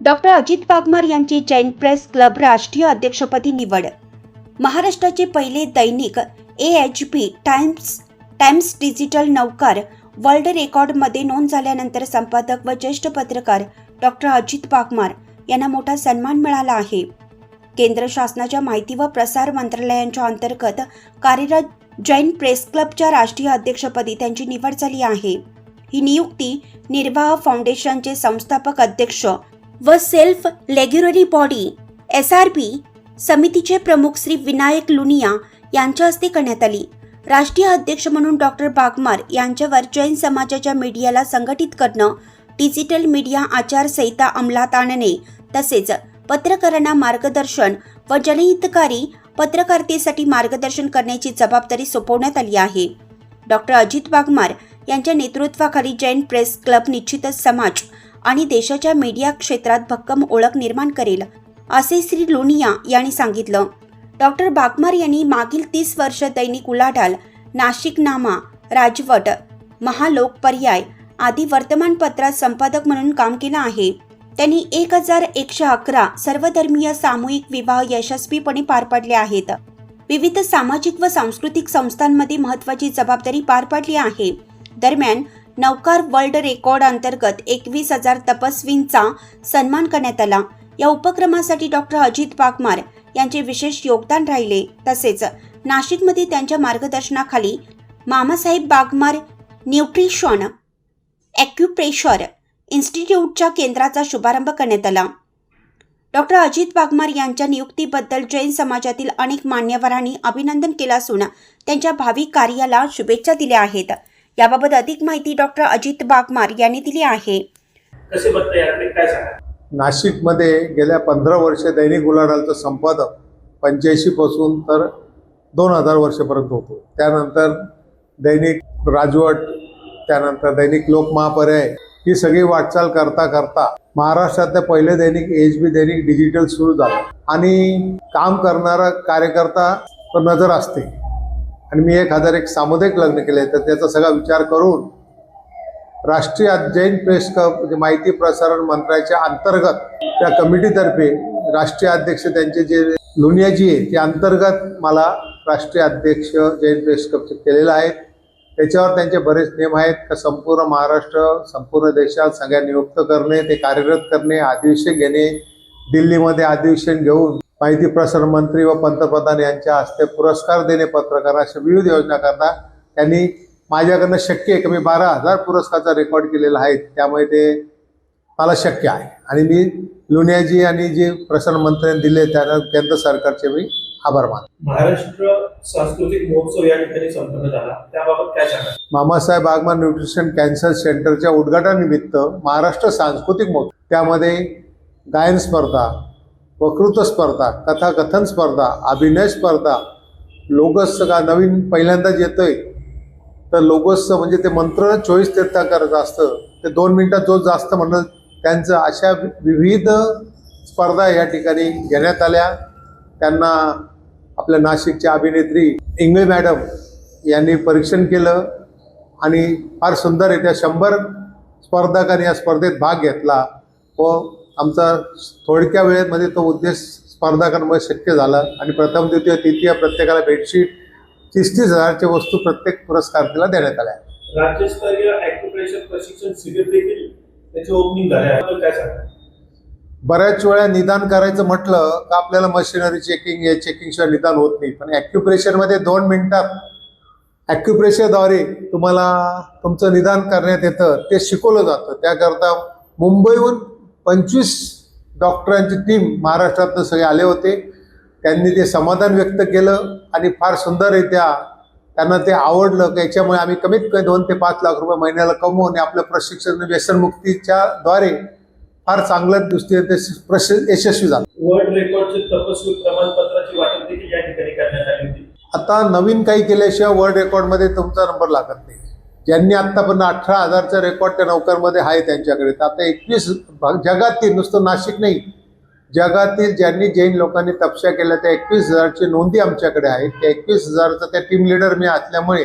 Doctor Ajit Waghmar यांची Jain press club राष्ट्रीय अध्यक्षपदी निवड. महाराष्ट्राचे पहिले दैनिक A H P times times digital नौकार world रेकॉर्डमध्ये नोंद झाल्यानंतर संपादक व ज्येष्ठ पत्रकार डॉक्टर अजित वाघमार यांना मोठा सन्मान मिळाला आहे. केंद्र शासनाच्या माहिती व प्रसार मंत्रालयांच्या अंतर्गत कार्यरत जैन प्रेस क्लबच्या राष्ट्रीय अध्यक्षपदी त्यांची निवड झाली आहे. ही नियुक्ती निर्वाह फाउंडेशनचे संस्थापक अध्यक्ष व self regulatory body S R P समितीचे प्रमुख श्री विनायक लुनिया यांच्या हस्ते करण्यात आली. राष्ट्रीय अध्यक्ष म्हणून डॉक्टर बागमार यांच्यावर जैन समाजाच्या मीडियाला संघटित करणं डिजिटल मीडिया आचारसंहिता अंमलात आणणे तसेच पत्रकारांना मार्गदर्शन व जनहितकारी पत्रकारितेसाठी मार्गदर्शन करण्याची जबाबदारी सोपवण्यात आली आहे. डॉक्टर अजित वाघमार यांच्या नेतृत्वाखाली जैन प्रेस क्लब निश्चितच समाज आणि देशाच्या मीडिया क्षेत्रात भक्कम ओळख निर्माण करेल असे श्री लोनिया यांनी सांगितलं. डॉक्टर बागमार यांनी मागील तीस वर्ष दैनिक उलाढाल नाशिकनामा राजवट महालोक पर्याय आदी वर्तमानपत्रात संपादक म्हणून काम केलं आहे. त्यांनी एक हजार एकशे अकरा सर्वधर्मीय सामूहिक विवाह यशस्वीपणे पार पाडले आहेत. विविध सामाजिक व सांस्कृतिक संस्थांमध्ये महत्वाची जबाबदारी पार पाडली आहे. दरम्यान नौकार वर्ल्ड रेकॉर्ड अंतर्गत एकवीस हजार तपस्वींचा सन्मान करण्यात आला. या उपक्रमासाठी डॉक्टर अजित वाघमार यांचे विशेष योगदान राहिले. तसेच नाशिकमध्ये त्यांच्या मार्गदर्शनाखाली मामासाहेब बागमार न्यूट्रिशन ॲक्युप्रेशर इन्स्टिट्यूटच्या केंद्राचा शुभारंभ करण्यात आला. डॉक्टर अजित वाघमार यांच्या नियुक्तीबद्दल जैन समाजातील अनेक मान्यवरांनी अभिनंदन केलं असून त्यांच्या भावी कार्याला शुभेच्छा दिल्या आहेत. याबाबत अधिक माहिती डॉक्टर अजित वाघमार यांनी दिली आहे. नाशिकमध्ये गेल्या पंधरा वर्ष दैनिक उलाढालचं संपादक पंच्याऐंशी पासून तर दोन हजार वर्षापर्यंत होतो. त्यानंतर दैनिक राजवट त्यानंतर दैनिक लोकमहापर्याय ही सगळी वाटचाल करता करता महाराष्ट्रातलं पहिले दैनिक एच बी दैनिक डिजिटल सुरू झालं. आणि काम करणारा कार्यकर्ता नजर असते. आणि मी एक हजार एक सामुदायिक लग्न केले तर त्याचा सगळा विचार करून राष्ट्रीय जैन प्रेस क्लब म्हणजे माहिती प्रसारण मंत्रालयाच्या अंतर्गत त्या कमिटीतर्फे राष्ट्रीय अध्यक्ष त्यांचे जे लुनियाजी आहे ते अंतर्गत मला राष्ट्रीय अध्यक्ष जैन प्रेस कप केलेलं आहे. त्याच्यावर त्यांचे बरेच नियम आहेत का संपूर्ण महाराष्ट्र संपूर्ण देशात सगळ्या नियुक्त करणे ते कार्यरत करणे अधिवेशन घेणे दिल्लीमध्ये अधिवेशन घेऊन माहिती प्रसारण मंत्री व पंतप्रधान यांच्या हस्ते पुरस्कार देणे पत्रकार अशा विविध योजना करता त्यांनी माझ्याकडनं शक्य आहे की मी बारा हजार पुरस्कारचा रेकॉर्ड केलेला आहे. त्यामुळे ते मला शक्य आहे. आणि मी लुनियाजी आणि जे प्रसारण मंत्र्यांनी दिले त्यांना केंद्र सरकारचे मी आभार मानतो. महाराष्ट्र सांस्कृतिक महोत्सव या ठिकाणी संपन्न झाला. त्याबाबत काय सांगा मामासाहेब आगमान न्यूट्रिशन कॅन्सर सेंटरच्या उद्घाटनानिमित्त महाराष्ट्र सांस्कृतिक महोत्सव त्यामध्ये गायन स्पर्धा वकृत्व स्पर्धा कथाकथन स्पर्धा अभिनय स्पर्धा लोगस का नवीन पहिल्यांदाच येतोय. तर लोगसचं म्हणजे ते मंत्र चोवीस तीर्थाकरचं असतं. ते दोन मिनटात जो जास्त म्हणणं त्यांचं अशा विविध स्पर्धा या ठिकाणी घेण्यात आल्या. त्यांना आपल्या नाशिकच्या अभिनेत्री इंगळे मॅडम यांनी परीक्षण केलं आणि फार सुंदर येत्या शंभर स्पर्धकांनी या स्पर्धेत भाग घेतला व आमचा थोडक्या वेळेमध्ये तो उद्देश स्पर्धकांमुळे शक्य झाला. आणि प्रथम द्वितीय तृतीय प्रत्येकाला बेडशीट तीस तीस हजारच्या वस्तू प्रत्येक पुरस्कारार्थीला देण्यात आल्या. राज्यस्तरीय ॲक्युप्रेशर प्रशिक्षण शिबिर देखील त्याचे ओपनिंग झाले आहे. त्याबद्दल काय सांगा बऱ्याच वेळा निदान करायचं म्हटलं का आपल्याला मशिनरी चेकिंग हे चेकिंगशिवाय निदान होत नाही. पण ॲक्युप्रेशरमध्ये दोन मिनिटात ॲक्युप्रेशरद्वारे तुम्हाला तुमचं निदान करण्यात येतं ते शिकवलं जातं. त्याकरता मुंबईहून पंचवीस डॉक्टरांची टीम महाराष्ट्रातनं सगळे आले होते. त्यांनी ते समाधान व्यक्त केलं आणि फार सुंदररित्या त्यांना ते आवडलं की याच्यामुळे आम्ही कमीत कमी दोन ते पाच लाख रुपये महिन्याला कमवून आपलं प्रशिक्षण व्यसनमुक्तीच्या द्वारे फार चांगल्या दृष्टीने ते प्रश यशस्वी झालं. वर्ल्ड रेकॉर्डचे तपस्वी प्रमाणपत्राची वाटप देखील या ठिकाणी करण्यात आली होती. आता नवीन काही केल्याशिवाय वर्ल्ड रेकॉर्डमध्ये तुमचा नंबर लागत नाही. ज्यांनी आत्तापर्यंत अठरा हजारचा रेकॉर्ड त्या नौकरमध्ये आहे त्यांच्याकडे. तर आता एकवीस जगातील नुसतं नाशिक नाही जगातील ज्यांनी जैन लोकांनी तपशा केल्या त्या एकवीस हजारची नोंदी आमच्याकडे आहे. त्या एकवीस हजारचा त्या टीम लिडर मी असल्यामुळे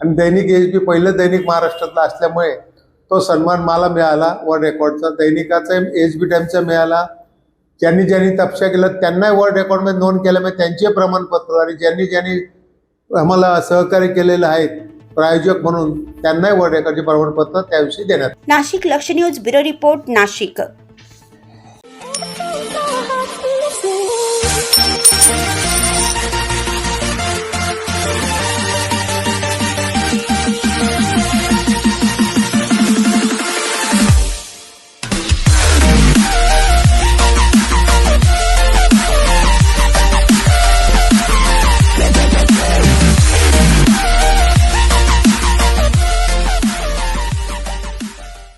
आणि दैनिक एच बी पहिलं दैनिक महाराष्ट्रातला असल्यामुळे तो सन्मान मला मिळाला वर्ल्ड रेकॉर्डचा दैनिकाचा एच बी टाईमचा मिळाला. ज्यांनी ज्यांनी तपशा केल्या त्यांनाही वर्ल्ड रेकॉर्डमध्ये नोंद केल्यामुळे त्यांचे प्रमाणपत्र आणि ज्यांनी ज्यांनी आम्हाला सहकार्य केलेलं आहेत प्रायोजक म्हणून त्यांनाही वर्डेकरचे प्रमाणपत्र त्याविषयी देण्यात नाशिक लक्ष न्यूज ब्युरो रिपोर्ट नाशिक.